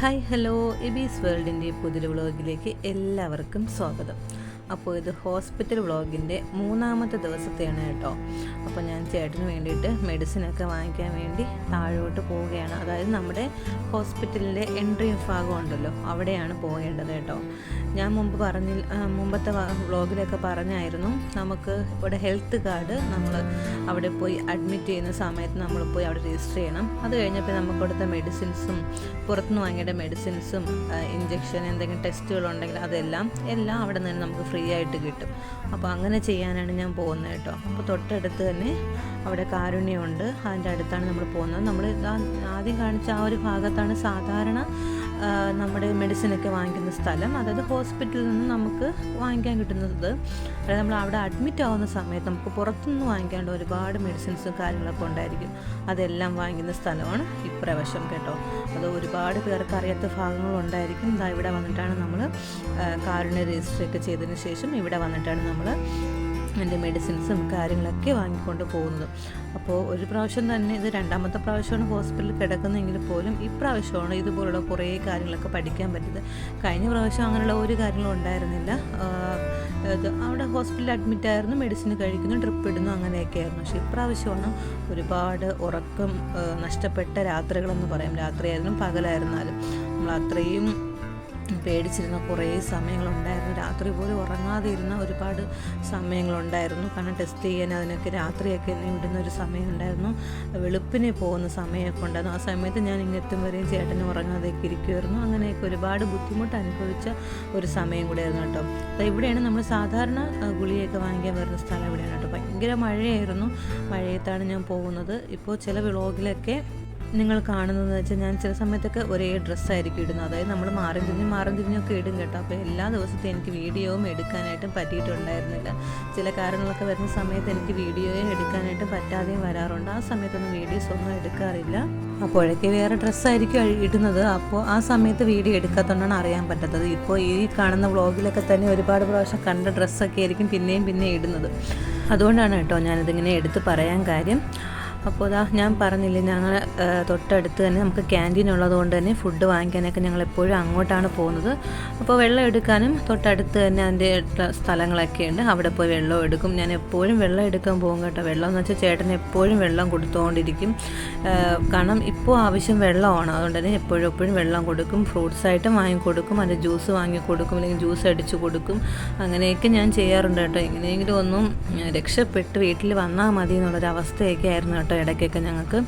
Hi hello എബീസ് വേൾഡിന്റെ പുതിയ വ്ളോഗിലേക്ക് എല്ലാവർക്കും സ്വാഗതം. അപ്പോൾ ഇത് ഹോസ്പിറ്റൽ വ്ളോഗിന്റെ മൂന്നാമത്തെ ദിവസത്തെയാണ് കേട്ടോ. അപ്പോൾ ഞാൻ ചേട്ടന് വേണ്ടിയിട്ട് മെഡിസിനൊക്കെ വാങ്ങിക്കാൻ വേണ്ടി താഴോട്ട് പോവുകയാണ്. അതായത് നമ്മുടെ ഹോസ്പിറ്റലിന്റെ എൻട്രി ഭാഗം ഉണ്ടല്ലോ അവിടെയാണ് പോകേണ്ടത് കേട്ടോ. ഞാൻ മുമ്പ് പറഞ്ഞ മുമ്പത്തെ വ്ളോഗിലൊക്കെ പറഞ്ഞായിരുന്നു നമുക്ക് ഇവിടെ ഹെൽത്ത് കാർഡ് നമ്മൾ അവിടെ പോയി അഡ്മിറ്റ് ചെയ്യുന്ന സമയത്ത് നമ്മൾ പോയി അവിടെ രജിസ്റ്റർ ചെയ്യണം. അത് കഴിഞ്ഞപ്പോൾ നമുക്ക് കൊടുത്ത മെഡിസിൻസും പുറത്തുനിന്ന് വാങ്ങിയ മെഡിസിൻസും ഇഞ്ചക്ഷൻ എന്തെങ്കിലും ടെസ്റ്റുകളുണ്ടെങ്കിൽ അതെല്ലാം എല്ലാം അവിടെ നിന്ന് നമുക്ക് ഫ്രീ ആയിട്ട് കിട്ടും. അപ്പോൾ അങ്ങനെ ചെയ്യാനാണ് ഞാൻ പോകുന്നത് കേട്ടോ. അപ്പോൾ തൊട്ടടുത്ത് തന്നെ അവിടെ കാരുണ്യമുണ്ട്. അതിന്റെ അടുത്താണ് നമ്മൾ പോകുന്നത്. നമ്മൾ ആദ്യം കാണിച്ച ആ ഒരു ഭാഗത്താണ് സാധാരണ നമ്മുടെ മെഡിസിനൊക്കെ വാങ്ങിക്കുന്ന സ്ഥലം. അതായത് ഹോസ്പിറ്റലിൽ നിന്ന് നമുക്ക് വാങ്ങിക്കാൻ കിട്ടുന്നത്. അതായത് നമ്മൾ അവിടെ അഡ്മിറ്റ് ആവുന്ന സമയത്ത് നമുക്ക് പുറത്തുനിന്ന് വാങ്ങിക്കാണ്ട് ഒരുപാട് മെഡിസിൻസും കാര്യങ്ങളൊക്കെ ഉണ്ടായിരിക്കും. അതെല്ലാം വാങ്ങിക്കുന്ന സ്ഥലമാണ് ഇപ്രവശം കേട്ടോ. അത് ഒരുപാട് പേർക്ക് അറിയാത്ത ഭാഗങ്ങളുണ്ടായിരിക്കും ഇതാ ഇവിടെ വന്നിട്ടാണ് നമ്മൾ കാരുണ്യ രജിസ്റ്റർ ഒക്കെ ചെയ്തതിന് ശേഷം ഇവിടെ വന്നിട്ടാണ് നമ്മൾ എന്റെ മെഡിസിൻസും കാര്യങ്ങളൊക്കെ വാങ്ങിക്കൊണ്ട് പോകുന്നു. അപ്പോൾ ഒരു പ്രാവശ്യം തന്നെ ഇത് രണ്ടാമത്തെ പ്രാവശ്യമാണ് ഹോസ്പിറ്റലിൽ കിടക്കുന്നതെങ്കിൽ പോലും ഇപ്രാവശ്യമാണ് ഇതുപോലുള്ള കുറേ കാര്യങ്ങളൊക്കെ പഠിക്കാൻ പറ്റിയത്. കഴിഞ്ഞ പ്രാവശ്യം അങ്ങനെയുള്ള ഒരു കാര്യങ്ങളും ഉണ്ടായിരുന്നില്ല. അവിടെ ഹോസ്പിറ്റലിൽ അഡ്മിറ്റ് ആയിരുന്നു മെഡിസിൻ കഴിക്കുന്നു ഡ്രിപ്പ് ഇടുന്നു അങ്ങനെയൊക്കെ ആയിരുന്നു. പക്ഷേ ഇപ്രാവശ്യമാണ് ഒരുപാട് ഉറക്കം നഷ്ടപ്പെട്ട രാത്രികളെന്ന് പറയാം. രാത്രിയായാലും പകലായിരുന്നാലും. നമ്മൾ അത്രയും പേടിച്ചിരുന്ന കുറേ സമയങ്ങളുണ്ടായിരുന്നു. രാത്രി പോലും ഉറങ്ങാതെ ഇരുന്ന ഒരുപാട് സമയങ്ങളുണ്ടായിരുന്നു. കാരണം ടെസ്റ്റ് ചെയ്യാൻ അതിനൊക്കെ രാത്രിയൊക്കെ വിടുന്ന ഒരു സമയമുണ്ടായിരുന്നു. വെളുപ്പിനെ പോകുന്ന സമയമൊക്കെ ഉണ്ടായിരുന്നു. ആ സമയത്ത് ഞാൻ ഇങ്ങെത്തും വരെയും ചേട്ടന് ഉറങ്ങാതെയൊക്കെ ഇരിക്കുമായിരുന്നു അങ്ങനെയൊക്കെ ഒരുപാട് ബുദ്ധിമുട്ട് അനുഭവിച്ച ഒരു സമയം കൂടെയായിരുന്നു കേട്ടോ. അപ്പോൾ ഇവിടെയാണ് നമ്മൾ സാധാരണ ഗുളിയൊക്കെ വാങ്ങിക്കാൻ വരുന്ന സ്ഥലം ഇവിടെയാണ് കേട്ടോ. ഭയങ്കര മഴയായിരുന്നു. മഴയത്താണ് ഞാൻ പോകുന്നത്. ഇപ്പോൾ ചില വിളോഗിലൊക്കെ നിങ്ങൾ കാണുന്നതെന്ന് വെച്ചാൽ ഞാൻ ചില സമയത്തൊക്കെ ഒരേ ഡ്രസ്സായിരിക്കും ഇടുന്നത്. അതായത് നമ്മൾ മാറും തിരിഞ്ഞും മാറും തിരിഞ്ഞൊക്കെ ഇടും കേട്ടോ. അപ്പോൾ എല്ലാ ദിവസത്തും എനിക്ക് വീഡിയോയും എടുക്കാനായിട്ടും പറ്റിയിട്ടുണ്ടായിരുന്നില്ല. ചില കാരണങ്ങളൊക്കെ വരുന്ന സമയത്ത് എനിക്ക് വീഡിയോയും എടുക്കാനായിട്ടും പറ്റാതെയും വരാറുണ്ട്. ആ സമയത്തൊന്നും വീഡിയോസ് ഒന്നും എടുക്കാറില്ല. അപ്പോഴൊക്കെ വേറെ ഡ്രസ്സായിരിക്കും ഇടുന്നത്. അപ്പോൾ ആ സമയത്ത് വീഡിയോ എടുക്കാത്തതുകൊണ്ടാണ് അറിയാൻ പറ്റാത്തത്. ഇപ്പോൾ ഈ കാണുന്ന വ്ളോഗിലൊക്കെ തന്നെ ഒരുപാട് പ്രാവശ്യം കണ്ട ഡ്രസ്സൊക്കെ ആയിരിക്കും പിന്നെയും പിന്നെയും ഇടുന്നത്. അതുകൊണ്ടാണ് കേട്ടോ ഞാനിതിങ്ങനെ എടുത്ത് പറയാൻ കാര്യം. അപ്പോൾ അതാ ഞാൻ പറഞ്ഞില്ലേ ഞങ്ങൾ തൊട്ടടുത്ത് തന്നെ നമുക്ക് ക്യാന്റീൻ ഉള്ളതുകൊണ്ട് തന്നെ ഫുഡ് വാങ്ങിക്കാനൊക്കെ ഞങ്ങൾ എപ്പോഴും അങ്ങോട്ടാണ് പോകുന്നത്. അപ്പോൾ വെള്ളം എടുക്കാനും തൊട്ടടുത്ത് തന്നെ അതിന്റെ സ്ഥലങ്ങളൊക്കെ ഉണ്ട്. അവിടെ പോയി വെള്ളം എടുക്കും. ഞാൻ എപ്പോഴും വെള്ളം എടുക്കാൻ പോകും കേട്ടോ. വെള്ളം എന്ന് വെച്ചാൽ ചേട്ടൻ എപ്പോഴും വെള്ളം കൊടുത്തുകൊണ്ടിരിക്കും കാരണം ഇപ്പോൾ ആവശ്യം വെള്ളമാണ് അതുകൊണ്ട് തന്നെ എപ്പോഴും എപ്പോഴും വെള്ളം കൊടുക്കും. ഫ്രൂട്ട്സ് ആയിട്ടും വാങ്ങി കൊടുക്കും. അതിന്റെ ജ്യൂസ് വാങ്ങി കൊടുക്കും. അല്ലെങ്കിൽ ജ്യൂസ് അടിച്ച് കൊടുക്കും. അങ്ങനെയൊക്കെ ഞാൻ ചെയ്യാറുണ്ട് കേട്ടോ. എങ്ങനെയെങ്കിലും ഒന്നും രക്ഷപ്പെട്ട് വീട്ടിൽ വന്നാൽ മതി എന്നുള്ളൊരവസ്ഥയൊക്കെ ആയിരുന്നു കേട്ടോ ഇടയ്ക്കൊക്കെ ഞങ്ങൾക്ക്.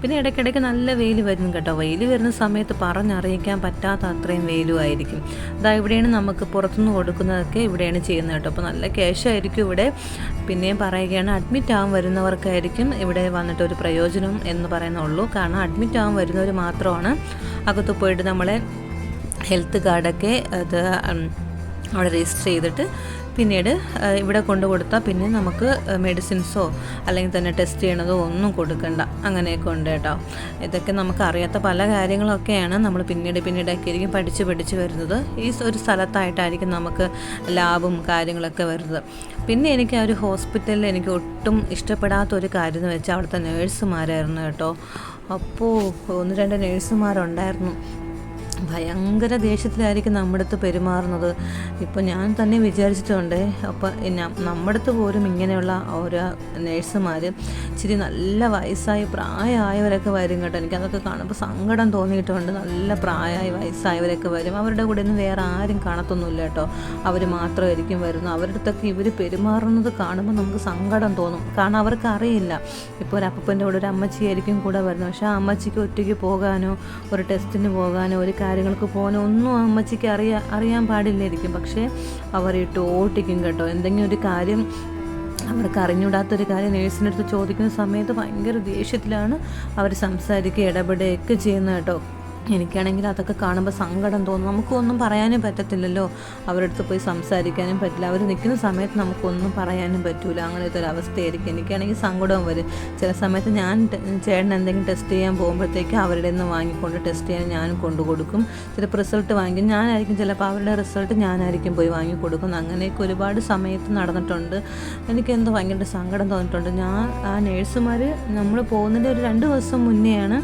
പിന്നെ ഇടയ്ക്കിടയ്ക്ക് നല്ല വെയിൽ വരുന്നു കേട്ടോ. വെയിൽ വരുന്ന സമയത്ത് പറഞ്ഞറിയിക്കാൻ പറ്റാത്ത അത്രയും വെയിലുമായിരിക്കും അതാ ഇവിടെയാണ് നമുക്ക് പുറത്തുനിന്ന് കൊടുക്കുന്നതൊക്കെ ഇവിടെയാണ് ചെയ്യുന്നത് കേട്ടോ. അപ്പോൾ നല്ല ക്യാഷായിരിക്കും ഇവിടെ. പിന്നെയും പറയുകയാണ് അഡ്മിറ്റ് ആവാൻ വരുന്നവർക്കായിരിക്കും ഇവിടെ വന്നിട്ട് ഒരു പ്രയോജനം എന്ന് പറയുന്നുള്ളൂ കാരണം അഡ്മിറ്റ് ആവാൻ വരുന്നവർ മാത്രമാണ് അകത്ത് പോയിട്ട് നമ്മളെ ഹെൽത്ത് കാർഡൊക്കെ അത് അവിടെ രജിസ്റ്റർ ചെയ്തിട്ട് പിന്നീട് ഇവിടെ കൊണ്ടു കൊടുത്താൽ പിന്നെ നമുക്ക് മെഡിസിൻസോ അല്ലെങ്കിൽ തന്നെ ടെസ്റ്റ് ചെയ്യണതോ ഒന്നും കൊടുക്കണ്ട. അങ്ങനെയൊക്കെ ഉണ്ട് കേട്ടോ. ഇതൊക്കെ നമുക്ക് അറിയാത്ത പല കാര്യങ്ങളൊക്കെയാണ് നമ്മൾ പിന്നീട് പിന്നീടൊക്കെ ആയിരിക്കും പഠിച്ച് പഠിച്ച് വരുന്നത്. ഈ ഒരു സ്ഥലത്തായിട്ടായിരിക്കും നമുക്ക് ലാബും കാര്യങ്ങളൊക്കെ വരുന്നത്. പിന്നെ എനിക്ക് ആ ഒരു ഹോസ്പിറ്റലിൽ എനിക്ക് ഒട്ടും ഇഷ്ടപ്പെടാത്ത ഒരു കാര്യം എന്ന് വെച്ചാൽ അവിടുത്തെ നേഴ്സുമാരായിരുന്നു കേട്ടോ. അപ്പോൾ ഒന്ന് രണ്ട് നേഴ്സുമാരുണ്ടായിരുന്നു. ഭയങ്കര ദേഷ്യത്തിലായിരിക്കും നമ്മുടെ അടുത്ത് പെരുമാറുന്നത്. ഇപ്പോൾ ഞാൻ തന്നെ വിചാരിച്ചിട്ടുണ്ട്. അപ്പോൾ നമ്മുടെ അടുത്ത് പോലും ഇങ്ങനെയുള്ള ഓരോ നേഴ്സുമാർ ഇച്ചിരി നല്ല വയസ്സായി പ്രായമായവരൊക്കെ വരും കേട്ടോ. എനിക്കതൊക്കെ കാണുമ്പോൾ സങ്കടം തോന്നിയിട്ടുണ്ട്. നല്ല പ്രായമായി വയസ്സായവരൊക്കെ വരും. അവരുടെ കൂടെ ഒന്നും വേറെ ആരും കാണത്തൊന്നുമില്ല കേട്ടോ. അവർ മാത്രമായിരിക്കും വരുന്നത്. അവരുടെ അടുത്തൊക്കെ ഇവർ പെരുമാറുന്നത് കാണുമ്പോൾ നമുക്ക് സങ്കടം തോന്നും. കാരണം അവർക്ക് അറിയില്ല ഇപ്പോൾ ഒരു കൂടെ ഒരു അമ്മച്ചിയായിരിക്കും കൂടെ വരുന്നത്. പക്ഷേ ആ അമ്മച്ചിക്ക് ഒറ്റയ്ക്ക് പോകാനോ ഒരു ടെസ്റ്റിന് പോകാനോ ഒരു കാര്യങ്ങൾക്ക് പോകാനോ ഒന്നും അമ്മച്ചിക്ക് അറിയാ അറിയാൻ പാടില്ലായിരിക്കും. പക്ഷേ അവർ ഇട്ട് ഓട്ടിക്കും കേട്ടോ. എന്തെങ്കിലും ഒരു കാര്യം അവർക്ക് അറിഞ്ഞൂടാത്തൊരു കാര്യം നേഴ്സിന്റെ അടുത്ത് ചോദിക്കുന്ന സമയത്ത് ഭയങ്കര ദേഷ്യത്തിലാണ് അവർ സംസാരിക്കുക ഇടപെടുകയൊക്കെ ചെയ്യുന്നത് കേട്ടോ. എനിക്കാണെങ്കിൽ അതൊക്കെ കാണുമ്പോൾ സങ്കടം തോന്നും. നമുക്കൊന്നും പറയാനും പറ്റത്തില്ലല്ലോ. അവരുടെ അടുത്ത് പോയി സംസാരിക്കാനും പറ്റില്ല. അവർ നിൽക്കുന്ന സമയത്ത് നമുക്കൊന്നും പറയാനും പറ്റില്ല അങ്ങനത്തെ ഒരു അവസ്ഥയായിരിക്കും. എനിക്കാണെങ്കിൽ സങ്കടവും വരും. ചില സമയത്ത് ഞാൻ ചേട്ടൻ എന്തെങ്കിലും ടെസ്റ്റ് ചെയ്യാൻ പോകുമ്പോഴത്തേക്ക് അവരുടെ നിന്ന് വാങ്ങിക്കൊണ്ട് ടെസ്റ്റ് ചെയ്യാൻ ഞാനും കൊണ്ടു കൊടുക്കും. ചിലപ്പോൾ റിസൾട്ട് വാങ്ങിക്കും. ഞാനായിരിക്കും ചിലപ്പോൾ അവരുടെ റിസൾട്ട് ഞാനായിരിക്കും പോയി വാങ്ങി കൊടുക്കുന്നത് അങ്ങനെയൊക്കെ ഒരുപാട് സമയത്ത് നടന്നിട്ടുണ്ട്. എനിക്കെന്തോ ഭയങ്കര സങ്കടം തോന്നിയിട്ടുണ്ട്. ഞാൻ ആ നേഴ്സുമാർ നമ്മൾ പോകുന്നതിന്റെ ഒരു രണ്ട് ദിവസം മുന്നെയാണ്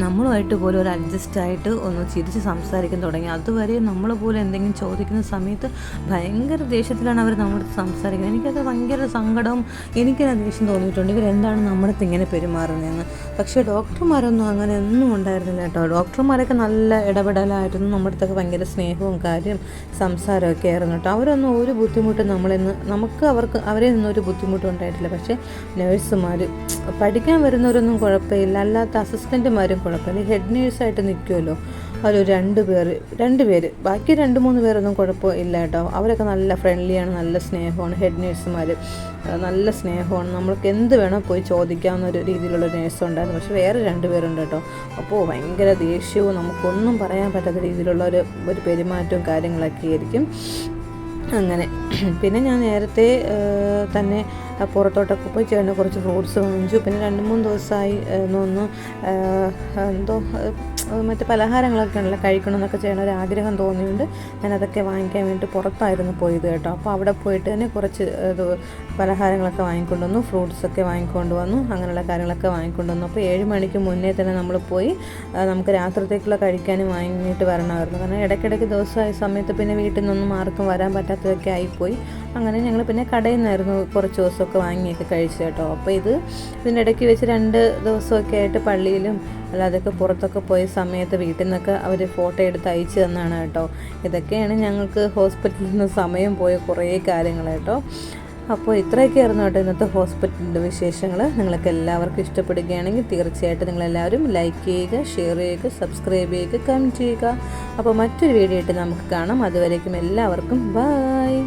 നമ്മളുമായിട്ട് പോലും ഒരു അഡ്ജസ്റ്റ് ആയിട്ട് ഒന്ന് ചിരിച്ച് സംസാരിക്കാൻ തുടങ്ങി. അതുവരെ നമ്മൾ പോലും എന്തെങ്കിലും ചോദിക്കുന്ന സമയത്ത് ഭയങ്കര ദേഷ്യത്തിലാണ് അവർ നമ്മുടെ സംസാരിക്കുന്നത്. എനിക്കത് ഭയങ്കര സങ്കടവും എനിക്കൊരു ദേഷ്യം തോന്നിയിട്ടുണ്ട്. ഇവരെന്താണ് നമ്മുടെ ഇങ്ങനെ പെരുമാറുന്നതെന്ന്. പക്ഷേ ഡോക്ടർമാരൊന്നും അങ്ങനെ ഒന്നും ഉണ്ടായിരുന്നില്ല കേട്ടോ. ഡോക്ടർമാരൊക്കെ നല്ല ഇടപെടലായിരുന്നു. നമ്മുടെ അടുത്തൊക്കെ ഭയങ്കര സ്നേഹവും കാര്യം സംസാരമൊക്കെ ആയിരുന്നു കേട്ടോ. അവരൊന്നും ഒരു ബുദ്ധിമുട്ടും നമ്മളിന്ന് നമുക്ക് അവർക്ക് അവരെ നിന്നും ഒരു ബുദ്ധിമുട്ടും ഉണ്ടായിട്ടില്ല. പക്ഷേ നേഴ്സുമാർ പഠിക്കാൻ വരുന്നവരൊന്നും കുഴപ്പമില്ല. അല്ലാത്ത അസിസ്റ്റന്റുമാരും കുഴപ്പമില്ല. ഹെഡ് നേഴ്സായിട്ട് നിൽക്കുമല്ലോ ഒരു രണ്ട് പേര് രണ്ട് പേര്. ബാക്കി രണ്ട് മൂന്ന് പേരൊന്നും കുഴപ്പമില്ല കേട്ടോ. അവരൊക്കെ നല്ല ഫ്രണ്ട്ലിയാണ് നല്ല സ്നേഹമാണ് ഹെഡ് നേഴ്സുമാർ നല്ല സ്നേഹമാണ്. നമ്മൾക്ക് എന്ത് വേണോ പോയി ചോദിക്കാവുന്ന ഒരു രീതിയിലുള്ള നേഴ്സ് ഉണ്ടായിരുന്നു. പക്ഷേ വേറെ രണ്ട് പേരുണ്ട് കേട്ടോ. അപ്പോൾ ഭയങ്കര ദേഷ്യവും നമുക്കൊന്നും പറയാൻ പറ്റാത്ത രീതിയിലുള്ള ഒരു ഒരു പെരുമാറ്റവും കാര്യങ്ങളൊക്കെ ആയിരിക്കും. അങ്ങനെ. പിന്നെ ഞാൻ നേരത്തെ തന്നെ പുറത്തോട്ടൊക്കെ പോയി ചേട്ടന് കുറച്ച് ഫ്രൂട്ട്സ് വാങ്ങിച്ചു. പിന്നെ രണ്ട് മൂന്ന് ദിവസമായി എന്തോ മറ്റ് പലഹാരങ്ങളൊക്കെ ഉണ്ടല്ലോ കഴിക്കണമെന്നൊക്കെ ചെയ്യണ ഒരു ആഗ്രഹം തോന്നിയുണ്ട് ഞാൻ അതൊക്കെ വാങ്ങിക്കാൻ വേണ്ടി പുറത്തായിരുന്നു പോയത് കേട്ടോ. അപ്പോൾ അവിടെ പോയിട്ട് തന്നെ കുറച്ച് ഇത് പലഹാരങ്ങളൊക്കെ വാങ്ങിക്കൊണ്ട് വന്നു ഫ്രൂട്ട്സൊക്കെ വാങ്ങിക്കൊണ്ട് വന്നു അങ്ങനെയുള്ള കാര്യങ്ങളൊക്കെ വാങ്ങിക്കൊണ്ട് വന്നു അപ്പോൾ ഏഴ് മണിക്ക് മുന്നേ തന്നെ നമ്മൾ പോയി നമുക്ക് രാത്രിത്തേക്കുള്ള കഴിക്കാനും വാങ്ങിയിട്ട് വരണമായിരുന്നു. കാരണം ഇടയ്ക്കിടയ്ക്ക് ദിവസമായ സമയത്ത് പിന്നെ വീട്ടിൽ നിന്നൊന്നും ആർക്കും വരാൻ പറ്റാത്തതൊക്കെ ആയിപ്പോയി. അങ്ങനെ ഞങ്ങൾ പിന്നെ കടയിൽ നിന്നായിരുന്നു കുറച്ച് ദിവസമൊക്കെ വാങ്ങിയൊക്കെ കഴിച്ചു കേട്ടോ. അപ്പോൾ ഇത് ഇതിന്റെ ഇടയ്ക്ക് വെച്ച് രണ്ട് ദിവസമൊക്കെ ആയിട്ട് പള്ളിയിലും അല്ലാതെയൊക്കെ പുറത്തൊക്കെ പോയ സമയത്ത് വീട്ടിൽ നിന്നൊക്കെ അവർ ഫോട്ടോ എടുത്ത് അയച്ചു തന്നാണ് കേട്ടോ. ഇതൊക്കെയാണ് ഞങ്ങൾക്ക് ഹോസ്പിറ്റലിൽ നിന്ന് സമയം പോയ കുറേ കാര്യങ്ങൾ കേട്ടോ. അപ്പോൾ ഇത്രയൊക്കെ ആയിരുന്നു കേട്ടോ ഇന്നത്തെ ഹോസ്പിറ്റലിന്റെ വിശേഷങ്ങൾ നിങ്ങൾക്ക് എല്ലാവർക്കും ഇഷ്ടപ്പെടുകയാണെങ്കിൽ തീർച്ചയായിട്ടും നിങ്ങളെല്ലാവരും ലൈക്ക് ചെയ്യുക ഷെയർ ചെയ്യുക സബ്സ്ക്രൈബ് ചെയ്യുക കമന്റ് ചെയ്യുക. അപ്പോൾ മറ്റൊരു വീഡിയോ ആയിട്ട് നമുക്ക് കാണാം. അതുവരേക്കും എല്ലാവർക്കും ബായ്